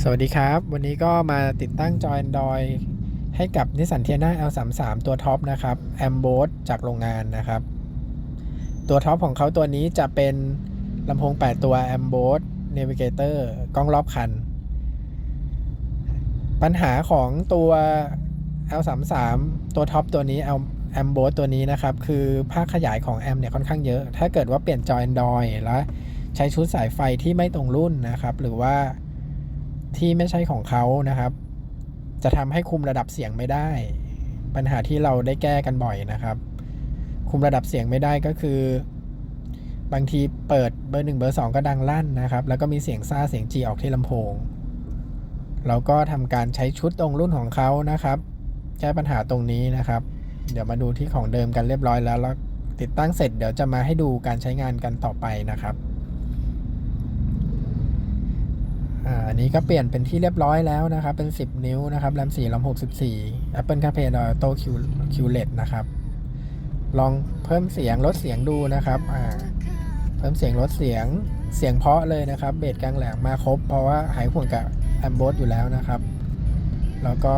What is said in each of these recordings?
สวัสดีครับ วันนี้ก็มาติดตั้งจอ Android ให้กับ Nissan Tiana L33 ตัวท็อปนะครับ a m b o s จากโรงงานนะครับ ตัวท็อปของเขาตัวนี้จะเป็นลำโพง 8 ตัว a m b o s Navigator กล้องรอบคัน ปัญหาของตัว L33 ตัวท็อปตัวนี้ L a m b o s ตัวนี้นะครับ คือภาคขยายของแอมเนี่ยค่อนข้างเยอะ ถ้าเกิดว่าเปลี่ยนจอ Android แล้วใช้ชุดสายไฟที่ไม่ตรงรุ่นนะครับ หรือว่า ที่ไม่ใช่ของเขานะครับ จะทำให้คุมระดับเสียงไม่ได้ ปัญหาที่เราได้แก้กันบ่อยนะครับ คุมระดับเสียงไม่ได้ก็คือบางทีเปิดเบอร์หนึ่งเบอร์สองก็ดังลั่นนะครับ แล้วก็มีเสียงซ่าเสียงจีออกที่ลำโพง เราก็ทำการใช้ชุดตรงรุ่นของเขานะครับ แก้ปัญหาตรงนี้นะครับ เดี๋ยวมาดูที่ของเดิมกันเรียบร้อยแล้วแล้วติดตั้งเสร็จเดี๋ยวจะมาให้ดูการใช้งานกันต่อไปนะครับ อันนี้ก็เปลี่ยนเป็นที่เรียบร้อยแล้วนะครับ เป็น 10 นิ้วนะครับแรม4 RAM 64 Apple CarPlay Auto Q QLED นะครับ ลองเพิ่มเสียงลดเสียงดูนะครับเพิ่มเสียงลดเสียงเสียงเพาะเลยนะครับ เบสกลางแหลมมาครบ เพราะว่าหายห่วงกับแอมโบสอยู่แล้วนะครับ แล้วก็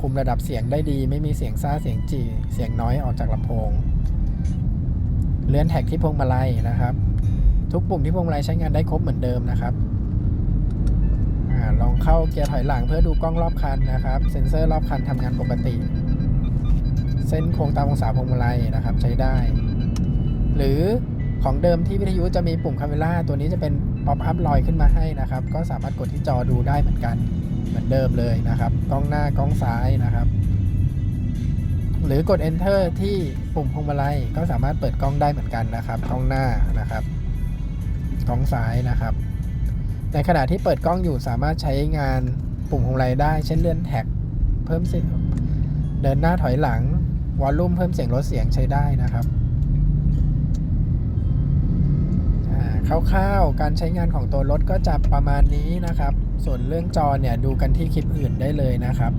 คุมระดับเสียงได้ดี ไม่มีเสียงซ่าเสียงจีเสียงน้อยออกจากลำโพง เลื่อนแท็กที่พวงมาลัยนะครับ ทุกปุ่มที่พวงมาลัยใช้งานได้ครบเหมือนเดิมนะครับ ลองเข้าเกียร์ถอยหลังเพื่อดูกล้องรอบคันนะครับ เซ็นเซอร์รอบคันทำงานปกติ เส้นโค้งตามองศาพวงมาลัยนะครับ ใช้ได้ หรือของเดิมที่วิทยุจะมีปุ่มคาเมล่าตัวนี้จะเป็นป๊อปอัพลอยขึ้นมาให้นะครับ ก็สามารถกดที่จอดูได้เหมือนกันเหมือนเดิมเลยนะครับ กล้องหน้ากล้องซ้ายนะครับ หรือกด enter ที่ปุ่มพวงมาลัยก็สามารถเปิดกล้องได้เหมือนกันนะครับ กล้องหน้านะครับ กล้องซ้ายนะครับ ในขณะที่เปิดกล้องอยู่สามารถใช้งานปุ่มของไรได้ เช่นเลื่อนแท็กเพิ่มเสียงเดินหน้าถอยหลัง วอลลุ่มเพิ่มเสียงลดเสียงใช้ได้นะครับอ่าคร่าวๆการใช้งานของตัวรถก็จะประมาณนี้นะครับ ส่วนเรื่องจอเนี่ยดูกันที่คลิปอื่นได้เลยนะครับ